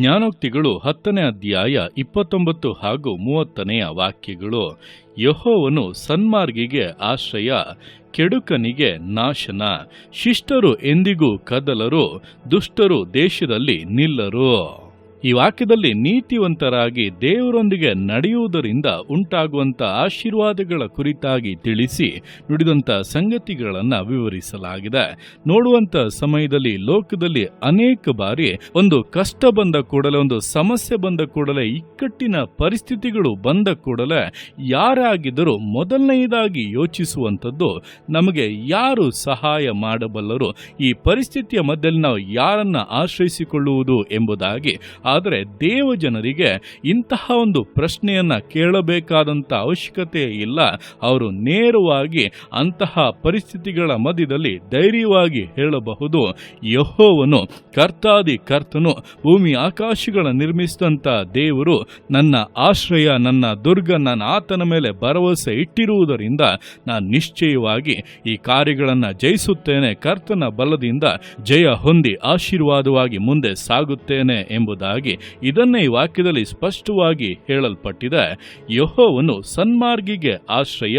ಜ್ಞಾನೋಕ್ತಿಗಳು ಹತ್ತನೇ ಅಧ್ಯಾಯ ಇಪ್ಪತ್ತೊಂಬತ್ತು ಹಾಗೂ ಮೂವತ್ತನೆಯ ವಾಕ್ಯಗಳು. ಯಹೋವನು ಸನ್ಮಾರ್ಗಿಗೆ ಆಶ್ರಯ, ಕೆಡುಕನಿಗೆ ನಾಶನ. ಶಿಷ್ಟರು ಎಂದಿಗೂ ಕದಲರು, ದುಷ್ಟರು ದೇಶದಲ್ಲಿ ನಿಲ್ಲರು. ಈ ವಾಕ್ಯದಲ್ಲಿ ನೀತಿವಂತರಾಗಿ ದೇವರೊಂದಿಗೆ ನಡೆಯುವುದರಿಂದ ಉಂಟಾಗುವಂಥ ಆಶೀರ್ವಾದಗಳ ಕುರಿತಾಗಿ ತಿಳಿಸಿ ನುಡಿದಂತ ಸಂಗತಿಗಳನ್ನು ವಿವರಿಸಲಾಗಿದೆ. ನೋಡುವಂತ ಸಮಯದಲ್ಲಿ ಲೋಕದಲ್ಲಿ ಅನೇಕ ಬಾರಿ ಒಂದು ಕಷ್ಟ ಬಂದ ಕೂಡಲೇ, ಒಂದು ಸಮಸ್ಯೆ ಬಂದ ಕೂಡಲೇ, ಇಕ್ಕಟ್ಟಿನ ಪರಿಸ್ಥಿತಿಗಳು ಬಂದ ಕೂಡಲೇ ಯಾರಾಗಿದ್ದರೂ ಮೊದಲನೆಯದಾಗಿ ಯೋಚಿಸುವಂಥದ್ದು ನಮಗೆ ಯಾರು ಸಹಾಯ ಮಾಡಬಲ್ಲರು? ಈ ಪರಿಸ್ಥಿತಿಯ ಮಧ್ಯದಲ್ಲಿ ನಾವು ಯಾರನ್ನು ಆಶ್ರಯಿಸಿಕೊಳ್ಳುವುದು ಎಂಬುದಾಗಿ ಆದರೆ ದೇವ ಜನರಿಗೆ ಇಂತಹ ಒಂದು ಪ್ರಶ್ನೆಯನ್ನು ಕೇಳಬೇಕಾದಂಥ ಅವಶ್ಯಕತೆ ಇಲ್ಲ. ಅವರು ನೇರವಾಗಿ ಅಂತಹ ಪರಿಸ್ಥಿತಿಗಳ ಮಧ್ಯದಲ್ಲಿ ಧೈರ್ಯವಾಗಿ ಹೇಳಬಹುದು. ಯಹೋವನು ಕರ್ತಾದಿ ಕರ್ತನು, ಭೂಮಿ ಆಕಾಶಗಳ ನಿರ್ಮಿಸಿದಂಥ ದೇವರು ನನ್ನ ಆಶ್ರಯ, ನನ್ನ ದುರ್ಗ, ನನ್ನ ಆತನ ಮೇಲೆ ಭರವಸೆ ಇಟ್ಟಿರುವುದರಿಂದ ನಾನು ನಿಶ್ಚಯವಾಗಿ ಈ ಕಾರ್ಯಗಳನ್ನು ಜಯಿಸುತ್ತೇನೆ. ಕರ್ತನ ಬಲದಿಂದ ಜಯ ಹೊಂದಿ ಆಶೀರ್ವಾದವಾಗಿ ಮುಂದೆ ಸಾಗುತ್ತೇನೆ ಎಂಬುದಾಗಿ ಇದನ್ನೇ ಈ ವಾಕ್ಯದಲ್ಲಿ ಸ್ಪಷ್ಟವಾಗಿ ಹೇಳಲ್ಪಟ್ಟಿದೆ. ಯಹೋವನು ಸನ್ಮಾರ್ಗಿಗೆ ಆಶ್ರಯ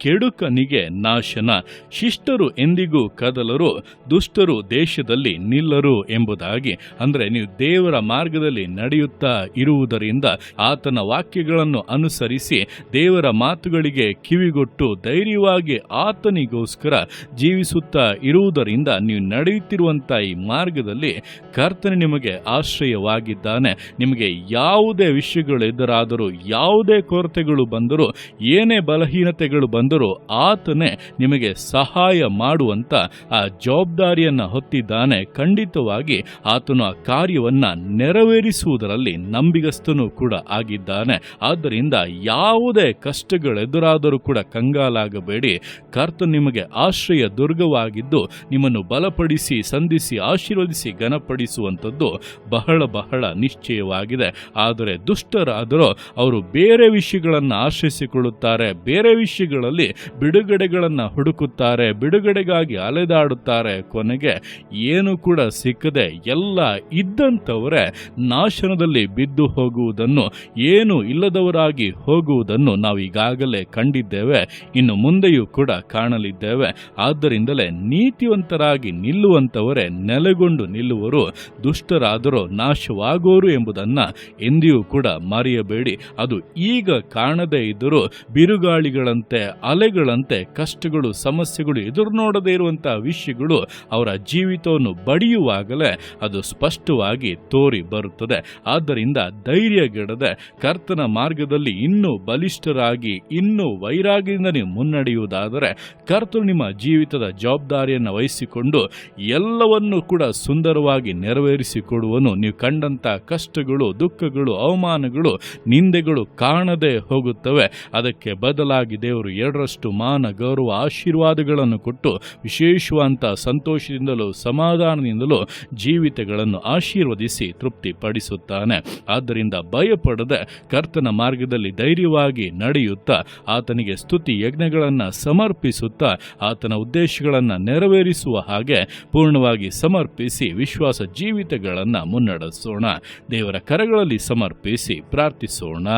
ಕೆಡುಕನಿಗೆ ನಾಶನ. ಶಿಷ್ಟರು ಎಂದಿಗೂ ಕದಲರು, ದುಷ್ಟರು ದೇಶದಲ್ಲಿ ನಿಲ್ಲರು ಎಂಬುದಾಗಿ. ಅಂದರೆ ನೀವು ದೇವರ ಮಾರ್ಗದಲ್ಲಿ ನಡೆಯುತ್ತಾ ಇರುವುದರಿಂದ ಆತನ ವಾಕ್ಯಗಳನ್ನು ಅನುಸರಿಸಿ ದೇವರ ಮಾತುಗಳಿಗೆ ಕಿವಿಗೊಟ್ಟು ಧೈರ್ಯವಾಗಿ ಆತನಿಗೋಸ್ಕರ ಜೀವಿಸುತ್ತಾ ಇರುವುದರಿಂದ ನೀವು ನಡೆಯುತ್ತಿರುವಂಥ ಈ ಮಾರ್ಗದಲ್ಲಿ ಕರ್ತನೆ ನಿಮಗೆ ಆಶ್ರಯವಾಗಿದ್ದಾನೆ. ನಿಮಗೆ ಯಾವುದೇ ವಿಷಯಗಳು ಎದುರಾದರೂ, ಯಾವುದೇ ಕೊರತೆಗಳು ಬಂದರೂ, ಏನೇ ಬಲಹೀನತೆಗಳು ಬಂದರೂ ಆತನೇ ನಿಮಗೆ ಸಹಾಯ ಮಾಡುವಂತ ಆ ಜವಾಬ್ದಾರಿಯನ್ನು ಹೊತ್ತಿದ್ದಾನೆ. ಖಂಡಿತವಾಗಿ ಆತನು ಆ ಕಾರ್ಯವನ್ನು ನೆರವೇರಿಸುವುದರಲ್ಲಿ ನಂಬಿಗಸ್ತನೂ ಕೂಡ ಆಗಿದ್ದಾನೆ. ಆದ್ದರಿಂದ ಯಾವುದೇ ಕಷ್ಟಗಳೆದುರಾದರೂ ಕೂಡ ಕಂಗಾಲಾಗಬೇಡಿ. ಕರ್ತ ನಿಮಗೆ ಆಶ್ರಯ ದುರ್ಗವಾಗಿದ್ದು ನಿಮ್ಮನ್ನು ಬಲಪಡಿಸಿ, ಸಂಧಿಸಿ, ಆಶೀರ್ವದಿಸಿ, ಘನಪಡಿಸುವಂಥದ್ದು ಬಹಳ ಬಹಳ ನಿಶ್ಚಯವಾಗಿದೆ. ಆದರೆ ದುಷ್ಟರಾದರೂ ಅವರು ಬೇರೆ ವಿಷಯಗಳನ್ನು ಆಶ್ರಯಿಸಿಕೊಳ್ಳುತ್ತಾರೆ. ಬೇರೆ ವಿಷಯಗಳಲ್ಲಿ ಬಿಡುಗಡೆಗಳನ್ನು ಹುಡುಕುತ್ತಾರೆ, ಬಿಡುಗಡೆಗಾಗಿ ಅಲೆದಾಡುತ್ತಾರೆ. ಕೊನೆಗೆ ಏನು ಕೂಡ ಸಿಕ್ಕದೆ ಎಲ್ಲ ಇದ್ದಂಥವರೇ ನಾಶನದಲ್ಲಿ ಬಿದ್ದು ಹೋಗುವುದನ್ನು, ಏನು ಇಲ್ಲದವರಾಗಿ ಹೋಗುವುದನ್ನು ನಾವು ಈಗಾಗಲೇ ಕಂಡಿದ್ದೇವೆ, ಇನ್ನು ಮುಂದೆಯೂ ಕೂಡ ಕಾಣಲಿದ್ದೇವೆ. ಆದ್ದರಿಂದಲೇ ನೀತಿವಂತರಾಗಿ ನಿಲ್ಲುವಂಥವರೇ ನೆಲೆಗೊಂಡು ನಿಲ್ಲುವರು, ದುಷ್ಟರಾದರೂ ನಾಶವಾಗೋರು ಎಂಬುದನ್ನು ಎಂದಿಯೂ ಕೂಡ ಮರೆಯಬೇಡಿ. ಅದು ಈಗ ಕಾಣದೇ ಇದ್ದರೂ ಬಿರುಗಾಳಿಗಳಂತೆ ಅಲೆಗಳಂತೆ ಕಷ್ಟಗಳು, ಸಮಸ್ಯೆಗಳು ಎದುರು ನೋಡದೇ ಇರುವಂತಹ ವಿಷಯಗಳು ಅವರ ಜೀವಿತವನ್ನು ಬಡಿಯುವಾಗಲೇ ಅದು ಸ್ಪಷ್ಟವಾಗಿ ತೋರಿ ಬರುತ್ತದೆ. ಆದ್ದರಿಂದ ಧೈರ್ಯಗೆಡದೆ ಕರ್ತನ ಮಾರ್ಗದಲ್ಲಿ ಇನ್ನೂ ಬಲಿಷ್ಠರಾಗಿ, ಇನ್ನೂ ವೈರಾಗ್ಯದಿಂದ ನೀವು ಮುನ್ನಡೆಯುವುದಾದರೆ ಕರ್ತನು ನಿಮ್ಮ ಜೀವಿತದ ಜವಾಬ್ದಾರಿಯನ್ನು ವಹಿಸಿಕೊಂಡು ಎಲ್ಲವನ್ನೂ ಕೂಡ ಸುಂದರವಾಗಿ ನೆರವೇರಿಸಿಕೊಡುವನು. ನೀವು ಕಂಡಂತ ಕಷ್ಟಗಳು, ದುಃಖಗಳು, ಅವಮಾನಗಳು, ನಿಂದೆಗಳು ಕಾಣದೆ ಹೋಗುತ್ತವೆ. ಅದಕ್ಕೆ ಬದಲಾಗಿ ದೇವರು ಎರಡರಷ್ಟು ಮಾನ, ಗೌರವ, ಆಶೀರ್ವಾದಗಳನ್ನು ಕೊಟ್ಟು ವಿಶೇಷವಾದಂಥ ಸಂತೋಷದಿಂದಲೂ ಸಮಾಧಾನದಿಂದಲೂ ಜೀವಿತಗಳನ್ನು ಆಶೀರ್ವದಿಸಿ ತೃಪ್ತಿಪಡಿಸುತ್ತಾನೆ. ಆದ್ದರಿಂದ ಭಯಪಡದೆ ಕರ್ತನ ಮಾರ್ಗದಲ್ಲಿ ಧೈರ್ಯವಾಗಿ ನಡೆಯುತ್ತಾ, ಆತನಿಗೆ ಸ್ತುತಿ ಯಜ್ಞಗಳನ್ನು ಸಮರ್ಪಿಸುತ್ತಾ, ಆತನ ಉದ್ದೇಶಗಳನ್ನು ನೆರವೇರಿಸುವ ಹಾಗೆ ಪೂರ್ಣವಾಗಿ ಸಮರ್ಪಿಸಿ ವಿಶ್ವಾಸ ಜೀವಿತಗಳನ್ನು ಮುನ್ನಡೆಸೋಣ. ದೇವರ ಕರಗಳಲ್ಲಿ ಸಮರ್ಪಿಸಿ ಪ್ರಾರ್ಥಿಸೋಣ.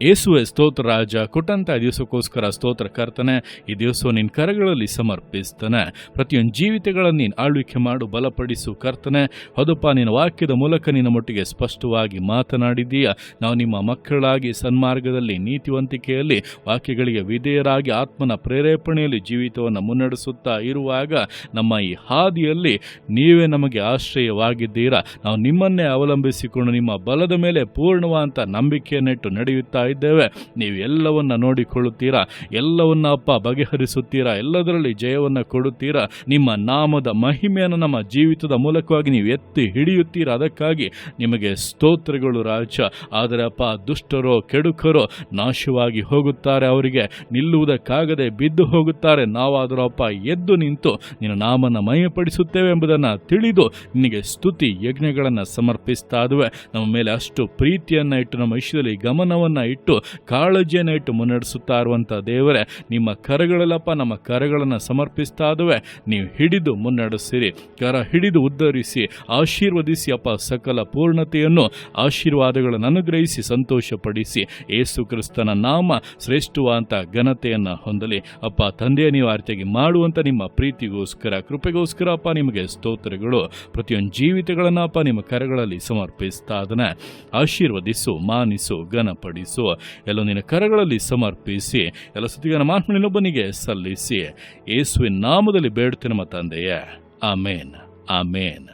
ಯೇಸುವೆ ಸ್ತೋತ್ರ ರಾಜ, ಕೊಟ್ಟಂತ ದಿವಸಕ್ಕೋಸ್ಕರ ಸ್ತೋತ್ರ ಕರ್ತನೆ, ಈ ದಿವಸ ನಿನ್ನ ಕರಗಳಲ್ಲಿ ಸಮರ್ಪಿಸ್ತಾನೆ. ಪ್ರತಿಯೊಂದು ಜೀವಿತಗಳನ್ನು ನೀನು ಆಳ್ವಿಕೆ ಮಾಡು, ಬಲಪಡಿಸು ಕರ್ತನೆ. ಹೌದಪ್ಪ, ನಿನ್ನ ವಾಕ್ಯದ ಮೂಲಕ ನಿನ್ನ ಮಟ್ಟಿಗೆ ಸ್ಪಷ್ಟವಾಗಿ ಮಾತನಾಡಿದೀಯ ನಾವು ನಿಮ್ಮ ಮಕ್ಕಳಾಗಿ ಸನ್ಮಾರ್ಗದಲ್ಲಿ, ನೀತಿವಂತಿಕೆಯಲ್ಲಿ, ವಾಕ್ಯಗಳಿಗೆ ವಿಧೇಯರಾಗಿ ಆತ್ಮನ ಪ್ರೇರೇಪಣೆಯಲ್ಲಿ ಜೀವಿತವನ್ನು ಮುನ್ನಡೆಸುತ್ತಾ ಇರುವಾಗ, ನಮ್ಮ ಈ ಹಾದಿಯಲ್ಲಿ ನೀವೇ ನಮಗೆ ಆಶ್ರಯವಾಗಿದ್ದೀರಾ? ನಾವು ನಿಮ್ಮನ್ನೇ ಅವಲಂಬಿಸಿಕೊಂಡು ನಿಮ್ಮ ಬಲದ ಮೇಲೆ ಪೂರ್ಣವಾದಂಥ ನಂಬಿಕೆಯನ್ನಿಟ್ಟು ನಡೆಯುತ್ತಾ ಇದ್ದೇವೆ. ನೀವು ಎಲ್ಲವನ್ನ ನೋಡಿಕೊಳ್ಳುತ್ತೀರಾ? ಎಲ್ಲವನ್ನ ಅಪ್ಪ ಬಗೆಹರಿಸುತ್ತೀರಾ? ಎಲ್ಲದರಲ್ಲಿ ಜಯವನ್ನು ಕೊಡುತ್ತೀರಾ? ನಿಮ್ಮ ನಾಮದ ಮಹಿಮೆಯನ್ನು ನಮ್ಮ ಜೀವಿತದ ಮೂಲಕವಾಗಿ ನೀವು ಎತ್ತಿ ಹಿಡಿಯುತ್ತೀರಾ? ಅದಕ್ಕಾಗಿ ನಿಮಗೆ ಸ್ತೋತ್ರಗಳು ರಾಜ. ಆದರೆ ಅಪ್ಪ, ದುಷ್ಟರೋ, ಕೆಡುಕರೋ ನಾಶವಾಗಿ ಹೋಗುತ್ತಾರೆ ಅವರಿಗೆ. ನಿಲ್ಲುವುದಕ್ಕಾಗದೆ ಬಿದ್ದು ಹೋಗುತ್ತಾರೆ. ನಾವಾದರೂ ಅಪ್ಪ, ಎದ್ದು ನಿಂತು ನಿನ್ನ ನಾಮನ ಮಯಪಡಿಸುತ್ತೇವೆ ಎಂಬುದನ್ನು ತಿಳಿದು ನಿನಗೆ ಸ್ತುತಿ ಯಜ್ಞಗಳನ್ನು ಸಮರ್ಪಿಸ್ತಾ ಇದುವೆ ನಮ್ಮ ಮೇಲೆ ಅಷ್ಟು ಪ್ರೀತಿಯನ್ನು ಇಟ್ಟು ನಮ್ಮ ವಿಷಯದಲ್ಲಿ ಗಮನವನ್ನು ಇಟ್ಟು ಕಾಳಜಿಯನ್ನು ಇಟ್ಟು ಮುನ್ನಡೆಸುತ್ತಾ ಇರುವಂಥ ದೇವರೇ, ನಿಮ್ಮ ಕರಗಳಲ್ಲಪ್ಪ ನಮ್ಮ ಕರಗಳನ್ನು ಸಮರ್ಪಿಸ್ತಾ ಇದುವೆ ನೀವು ಹಿಡಿದು ಮುನ್ನಡೆಸಿರಿ, ಕರ ಹಿಡಿದು ಉದ್ಧರಿಸಿ ಆಶೀರ್ವದಿಸಿ ಅಪ್ಪ ಸಕಲ ಪೂರ್ಣತೆಯನ್ನು, ಆಶೀರ್ವಾದಗಳನ್ನು ಅನುಗ್ರಹಿಸಿ, ಸಂತೋಷಪಡಿಸಿ. ಏಸು ಕ್ರಿಸ್ತನ ನಾಮ ಶ್ರೇಷ್ಠವಾದಂಥ ಘನತೆಯನ್ನು ಹೊಂದಲಿ. ಅಪ್ಪ, ತಂದೆಯ, ನೀವು ಆರ್ತಿಯಾಗಿ ಮಾಡುವಂಥ ನಿಮ್ಮ ಪ್ರೀತಿಗೋಸ್ಕರ ಕೃಪೆಗೋಸ್ಕರ ಅಪ್ಪ ನಿಮಗೆ ಸ್ತೋತ್ರಗಳು. ಪ್ರತಿಯೊಂದು ಜೀವಿತಗಳನ್ನು ಅಪ್ಪ ನಿಮ್ಮ ಕರಗಳಲ್ಲಿ ಸಮರ್ಪಿಸ್ತಾ ಅದನ್ನ ಆಶೀರ್ವದಿಸು, ಮಾನಿಸು, ಘನಪಡಿಸು. ಎಲ್ಲ ನಿನ್ನ ಕರಗಳಲ್ಲಿ ಸಮರ್ಪಿಸಿ, ಎಲ್ಲ ಸುದ್ದಿಗಾರ ಮಾತ್ಮನಿನೊಬ್ಬನಿಗೆ ಸಲ್ಲಿಸಿ. ಯೇಸುವಿನ ನಾಮದಲ್ಲಿ ಬೇಡುತ್ತೇನೆ ನಮ್ಮ ತಂದೆಯೇ. ಆಮೇನ್. ಆಮೇನ್.